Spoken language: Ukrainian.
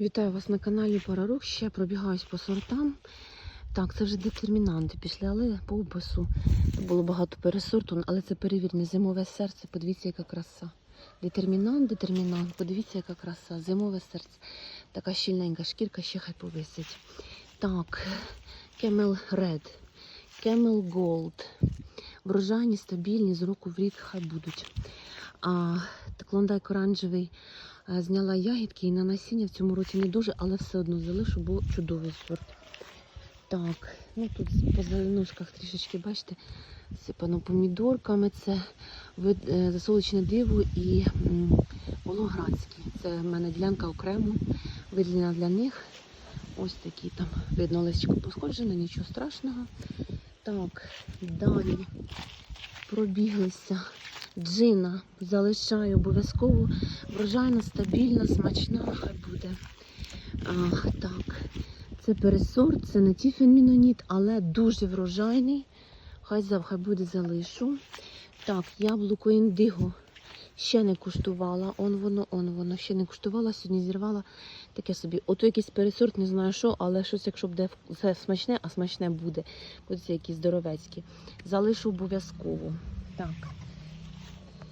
Вітаю вас на каналі Парарух. Ще пробігаюсь по сортам. Так, це вже детермінанти пішли, але по опису було багато пересорту, але це перевірне зимове серце. Подивіться, яка краса. Детермінант, детермінант, подивіться, яка краса. Зимове серце. Така щільненька шкірка, ще хай повисить. Так, Camel Red, Camel Gold. Врожайні, стабільні, з року в рік хай будуть. А клондайк оранжевий Зняла ягідки і на насіння в цьому році не дуже, але все одно залишу, бо чудовий сорт. Так, ну тут по зеленушках трішечки, бачите, сипано помідорками. Це е, засолочне диво і м, Волоградський. Це в мене ділянка окремо, виділена для них. Ось такі там видно листечко пошкоджене, нічого страшного. Так, далі пробіглися. Джина залишаю обов'язково врожайна, стабільна, смачна, хай буде. А, так, це пересорт, це не тіфенміноніт, але дуже врожайний. Хай, за- хай буде залишу. Так, яблуко індиго ще не куштувала. Он воно, он воно ще не куштувала, сьогодні зірвала таке собі. Ото якийсь пересорт, не знаю що, але щось, якщо буде це смачне, а смачне буде. Подивіться, які здоровецькі. Залишу обов'язково. Так.